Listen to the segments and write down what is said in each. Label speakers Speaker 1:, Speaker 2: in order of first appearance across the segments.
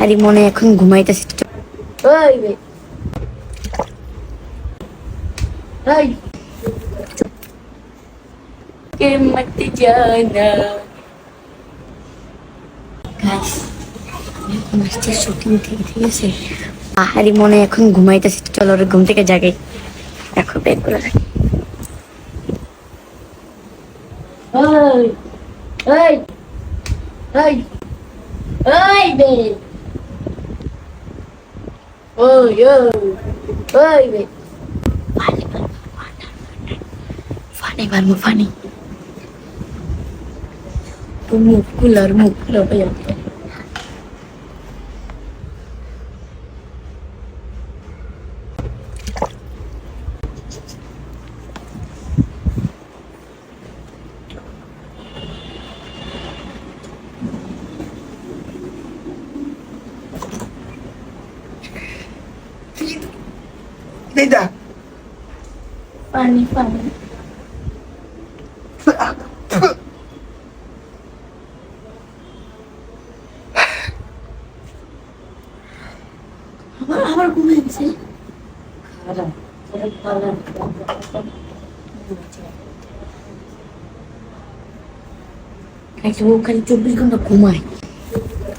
Speaker 1: পাহাড়ি মনে এখন ঘুমাইতেছে। এখন শুটিং থেকে ঠিক আছে? পাহাড়ি মনে এখন ঘুমাইতেছে চলো ওর ঘুম থেকে জাগে দেখো বের করে রাখি। বে। Oh, yo. Hey, man. Funny, man. Funny, funny. Funny. Funny. Move. Cooler, move.
Speaker 2: Tidak.
Speaker 1: Funny, funny. আবার আবার ঘুমিয়েছে খাইছে ও খালি চব্বিশ ঘণ্টা ঘুমায়।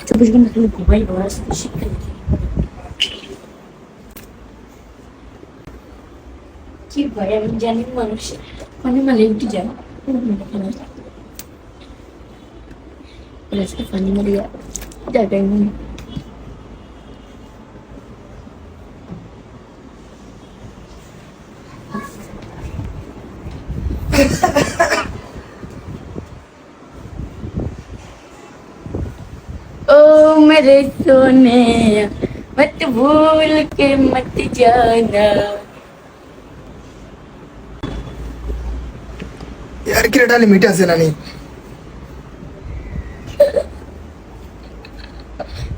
Speaker 1: চব্বিশ ঘণ্টা খালি ঘুমাই বাস শিক্ষা কি ভয় আমি জানি মানুষ মানে মানে উঠে যায় Alas ka funny Maria. Jagay mo. ओ मेरे सोने मत भूल के मत जाना
Speaker 2: यार की रटा लिमिट আছে না নি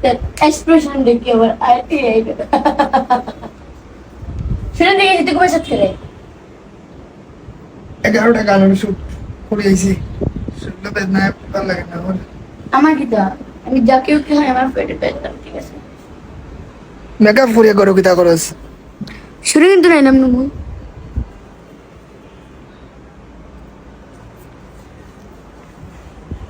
Speaker 1: that expression দেখে আবার আইতে আইবে শুনে দেখে যেতে কোথায় সাথে রে
Speaker 2: 11টা গান শুট করে আইছি শুনলে বেদনা ভালো লাগে না আমার
Speaker 1: আমার কি দা আমি যা কেউ কি হয় আমার পেটে পেতাম ঠিক আছে
Speaker 2: মেকআপ করে করো কিতা করস
Speaker 1: শুরু কিন্তু নাই নাম নমু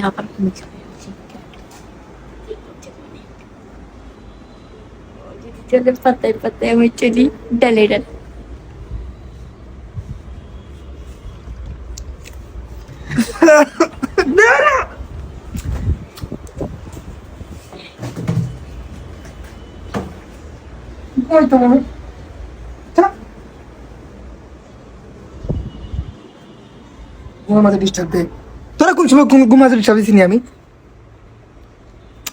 Speaker 1: আসলে জাগে
Speaker 3: তাহলে কোথায় ছিল
Speaker 1: অন্যের মধ্যে দিছে তোর মুখ আবার কমেছে চলে পাতায় পাতায় আমি চলি ডালে ডালে
Speaker 2: ওই তো আমি ঘুমাতে ডিস্টার্ব দে তোরা কোন সময় ঘুম- ঘুমাতে ডিস্টার্ব দিছিনি আমি?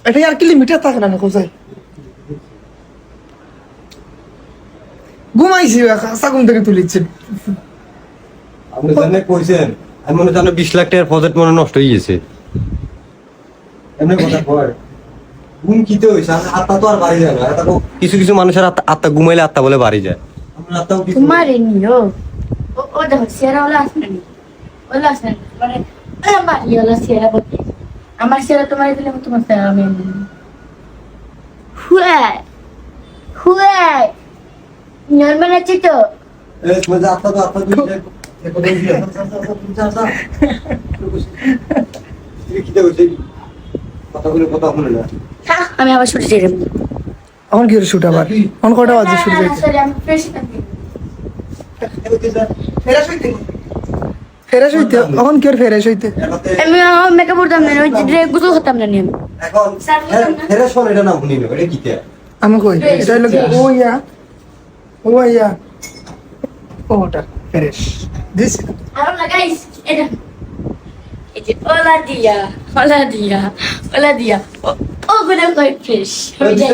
Speaker 2: এটা আর কি লিমিটার থাকে না কোথায় ঘুমাইছি খাসা ঘুম থেকে তুলিচ্ছে।
Speaker 3: আপনি জানে কইছেন আমি মনে জানো বিশ লাখ টাকার প্রজেক্ট মনে নষ্ট হয়ে গেছে। এমনি কথা কয়। ঘুম কিতে আমার আত্মা তো আর বাড়ি যায় না। কিছু কিছু মানুষের আত্মা আত্মা ঘুমাইলে আত্মা বলে বাড়ি যায়।
Speaker 1: ও। ও দেখো সেরা ওলা আসবে না ওলা আসবে না মানে আমার বলতে। তোমার দিলে আমি তোমার সেরা আমি হুয়া হুয়া নর্মাল আছে তো। হ্যাঁ, আমি আবার ছুটে যেতে
Speaker 2: এখন কি শুট আবার? অন কটা বাজে শুট
Speaker 1: আমি ফ্রেশ
Speaker 2: হইতে এখন কি ফেরাস হইতে
Speaker 1: আমি মেকআপ করতাম না ওই ড্রেসগুলো হতাম না আমি
Speaker 3: এখন
Speaker 1: না।
Speaker 3: হেরে এটা নাম শুনি এটা কিতে
Speaker 2: আমি কই এটা হলো ও ইয়া ও ইয়া ওটা ফেরেশ দিস
Speaker 1: আর লাগাইস এটা যে ওলা দিয়া ওলা দিয়া ওলা দিয়া ও- ওগুলো কই ফ্রেশ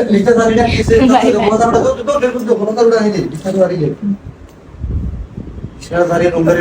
Speaker 3: লিখতে জানি না বড় তো তো তো তো কথা বড় আনি লিখতে জানি ഞാൻ സാറിയെ നമ്പർ